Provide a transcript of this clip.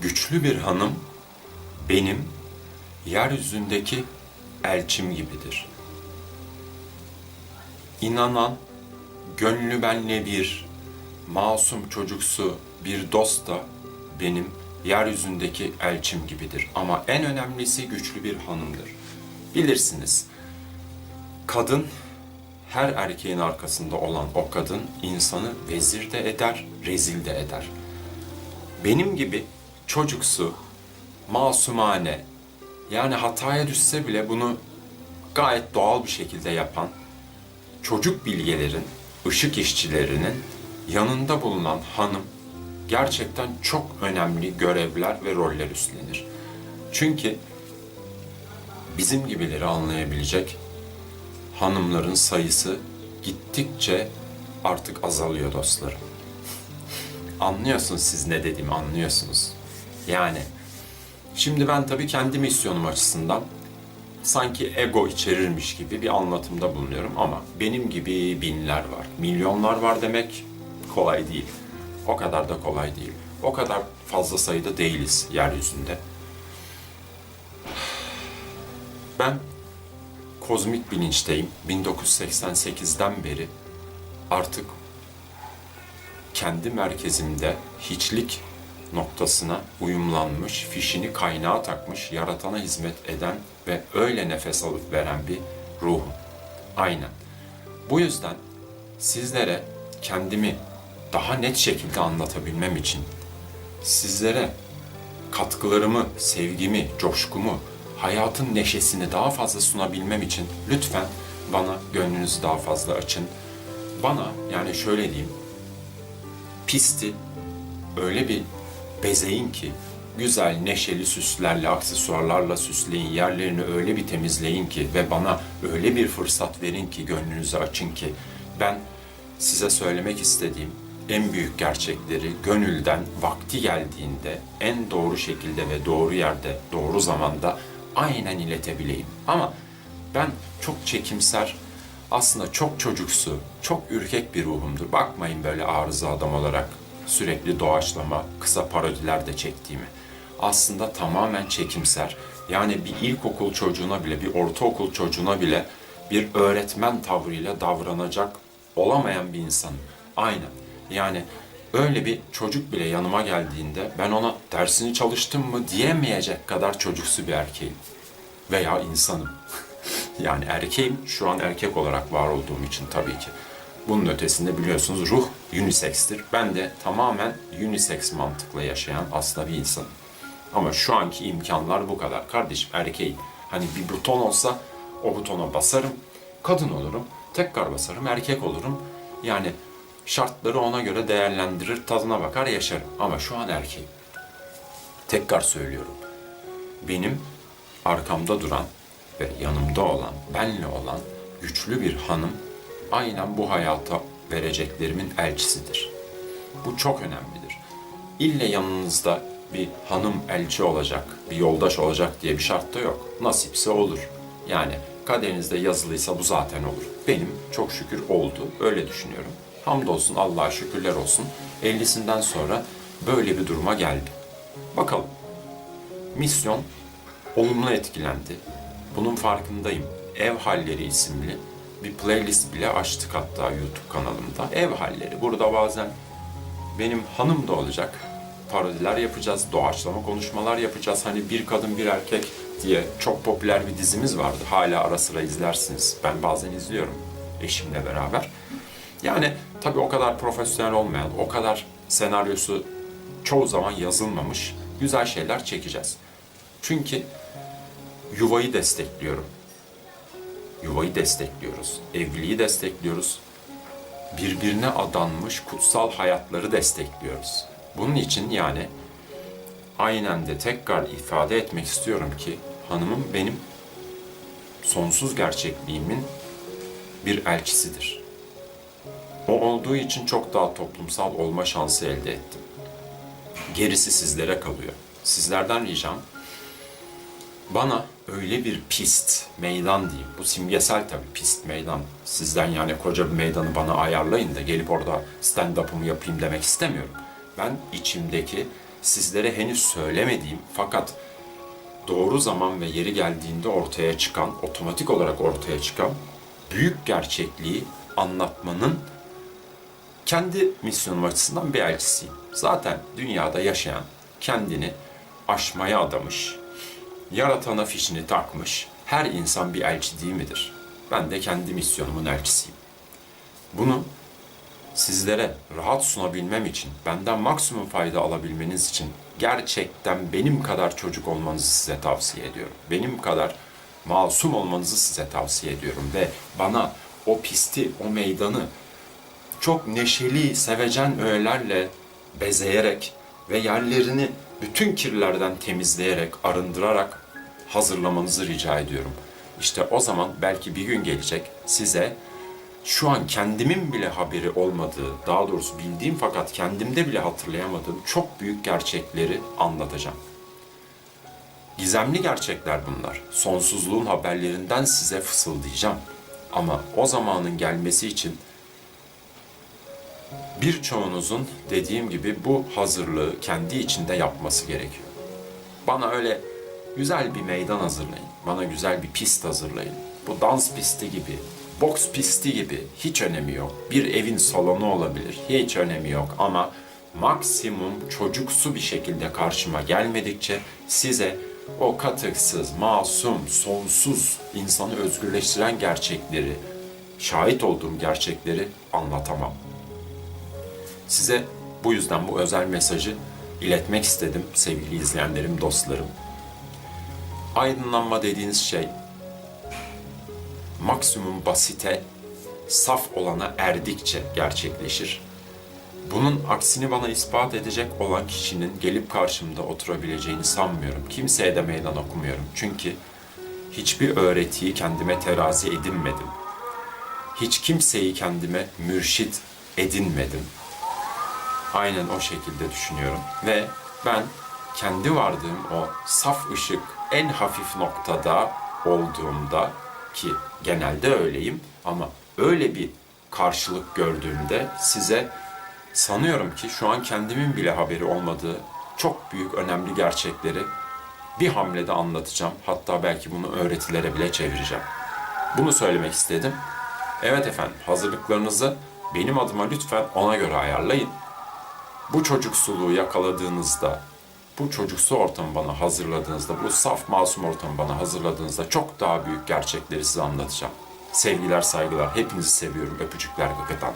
güçlü bir hanım benim yeryüzündeki elçim gibidir. İnanan, gönlü benle bir, masum çocuksu bir dost da benim yeryüzündeki elçim gibidir. Ama en önemlisi güçlü bir hanımdır. Bilirsiniz, kadın her erkeğin arkasında olan o kadın insanı vezir de eder, rezil de eder. Benim gibi çocuksu, masumane, yani hataya düşse bile bunu gayet doğal bir şekilde yapan çocuk bilgelerin, ışık işçilerinin yanında bulunan hanım gerçekten çok önemli görevler ve roller üstlenir. Çünkü bizim gibileri anlayabilecek hanımların sayısı gittikçe artık azalıyor dostlarım. Anlıyorsunuz siz ne dediğimi anlıyorsunuz. Yani şimdi ben tabii kendi misyonum açısından sanki ego içerirmiş gibi bir anlatımda bulunuyorum ama benim gibi binler var, milyonlar var demek kolay değil. O kadar da kolay değil. O kadar fazla sayıda değiliz yeryüzünde. Ben kozmik bilinçteyim. 1988'den beri artık kendi merkezimde hiçlik noktasına uyumlanmış, fişini kaynağa takmış, yaratana hizmet eden ve öyle nefes alıp veren bir ruhum. Aynen. Bu yüzden sizlere kendimi daha net şekilde anlatabilmem için sizlere katkılarımı, sevgimi, coşkumu, hayatın neşesini daha fazla sunabilmem için lütfen bana gönlünüzü daha fazla açın. Bana yani şöyle diyeyim, pisti öyle bir bezeyin ki, güzel neşeli süslerle, aksesuarlarla süsleyin, yerlerini öyle bir temizleyin ki ve bana öyle bir fırsat verin ki, gönlünüzü açın ki ben size söylemek istediğim en büyük gerçekleri gönülden vakti geldiğinde en doğru şekilde ve doğru yerde, doğru zamanda aynen iletebileyim. Ama ben çok çekimser, aslında çok çocuksu, çok ürkek bir ruhumdur. Bakmayın böyle arıza adam olarak sürekli doğaçlama, kısa parodiler de çektiğimi. Aslında tamamen çekimser. Yani bir ilkokul çocuğuna bile, bir ortaokul çocuğuna bile bir öğretmen tavrıyla davranacak olamayan bir insanım. Aynen. Yani öyle bir çocuk bile yanıma geldiğinde ben ona dersini çalıştın mı diyemeyecek kadar çocuksu bir erkeğim. Veya insanım. yani erkeğim şu an erkek olarak var olduğum için tabii ki. Bunun ötesinde biliyorsunuz ruh unisex'tir. Ben de tamamen unisex mantıkla yaşayan aslında bir insanım. Ama şu anki imkanlar bu kadar. Kardeşim erkeğim. Hani bir buton olsa o butona basarım, kadın olurum. Tekrar basarım, erkek olurum. Yani şartları ona göre değerlendirir, tadına bakar, yaşarım. Ama şu an erkeğim. Tekrar söylüyorum. Benim arkamda duran ve yanımda olan, benle olan güçlü bir hanım aynen bu hayata vereceklerimin elçisidir. Bu çok önemlidir. İlle yanınızda bir hanım elçi olacak, bir yoldaş olacak diye bir şart da yok. Nasipse olur. Yani kaderinizde yazılıysa bu zaten olur. Benim çok şükür oldu. Öyle düşünüyorum. Hamdolsun Allah'a şükürler olsun. 50'sinden sonra böyle bir duruma geldi. Bakalım. Misyon olumlu etkilendi. Bunun farkındayım. Ev Halleri isimli bir playlist bile açtık hatta YouTube kanalımda. Ev halleri. Burada bazen benim hanım da olacak. Parodiler yapacağız, doğaçlama konuşmalar yapacağız. Hani bir kadın bir erkek diye çok popüler bir dizimiz vardı. Hala ara sıra izlersiniz. Ben bazen izliyorum eşimle beraber. Yani tabii o kadar profesyonel olmayan, o kadar senaryosu çoğu zaman yazılmamış güzel şeyler çekeceğiz. Çünkü yuvayı destekliyorum yuvayı destekliyoruz, evliliği destekliyoruz, birbirine adanmış kutsal hayatları destekliyoruz. Bunun için yani aynen de tekrar ifade etmek istiyorum ki hanımım benim sonsuz gerçekliğimin bir elçisidir. O olduğu için çok daha toplumsal olma şansı elde ettim. Gerisi sizlere kalıyor. Sizlerden ricam bana öyle bir pist, meydan diyeyim. Bu simgesel tabii pist, meydan. Sizden yani koca bir meydanı bana ayarlayın da gelip orada stand-up'ımı yapayım demek istemiyorum. Ben içimdeki sizlere henüz söylemediğim fakat doğru zaman ve yeri geldiğinde ortaya çıkan, otomatik olarak ortaya çıkan büyük gerçekliği anlatmanın kendi misyonum açısından bir elçisiyim. Zaten dünyada yaşayan, kendini aşmaya adamış, yaratana fişini takmış her insan bir elçi değil midir? Ben de kendi misyonumun elçisiyim. Bunu sizlere rahat sunabilmem için, benden maksimum fayda alabilmeniz için gerçekten benim kadar çocuk olmanızı size tavsiye ediyorum. Benim kadar masum olmanızı size tavsiye ediyorum ve bana o pisti, o meydanı çok neşeli, sevecen öğelerle bezeyerek ve yerlerini bütün kirlerden temizleyerek, arındırarak hazırlamanızı rica ediyorum. İşte o zaman belki bir gün gelecek size şu an kendimin bile haberi olmadığı, daha doğrusu bildiğim fakat kendimde bile hatırlayamadığım çok büyük gerçekleri anlatacağım. Gizemli gerçekler bunlar. Sonsuzluğun haberlerinden size fısıldayacağım. Ama o zamanın gelmesi için birçoğunuzun dediğim gibi bu hazırlığı kendi içinde yapması gerekiyor. Bana öyle güzel bir meydan hazırlayın. Bana güzel bir pist hazırlayın. Bu dans pisti gibi, boks pisti gibi hiç önemi yok. Bir evin salonu olabilir. Hiç önemi yok ama maksimum çocuksu bir şekilde karşıma gelmedikçe size o katıksız, masum, sonsuz, insanı özgürleştiren gerçekleri, şahit olduğum gerçekleri anlatamam. Size bu yüzden bu özel mesajı iletmek istedim sevgili izleyenlerim, dostlarım. Aydınlanma dediğiniz şey maksimum basite, saf olana erdikçe gerçekleşir. Bunun aksini bana ispat edecek olan kişinin gelip karşımda oturabileceğini sanmıyorum. Kimseye de meydan okumuyorum. Çünkü hiçbir öğretiyi kendime terazi edinmedim. Hiç kimseyi kendime mürşit edinmedim. Aynen o şekilde düşünüyorum. Ve ben kendi vardığım o saf ışık en hafif noktada olduğumda ki genelde öyleyim ama öyle bir karşılık gördüğümde size sanıyorum ki şu an kendimin bile haberi olmadığı çok büyük önemli gerçekleri bir hamlede anlatacağım. Hatta belki bunu öğretilere bile çevireceğim. Bunu söylemek istedim. Evet efendim hazırlıklarınızı benim adıma lütfen ona göre ayarlayın bu çocuksuluğu yakaladığınızda, bu çocuksu ortamı bana hazırladığınızda, bu saf masum ortamı bana hazırladığınızda çok daha büyük gerçekleri size anlatacağım. Sevgiler, saygılar. Hepinizi seviyorum. Öpücükler gıgıdan.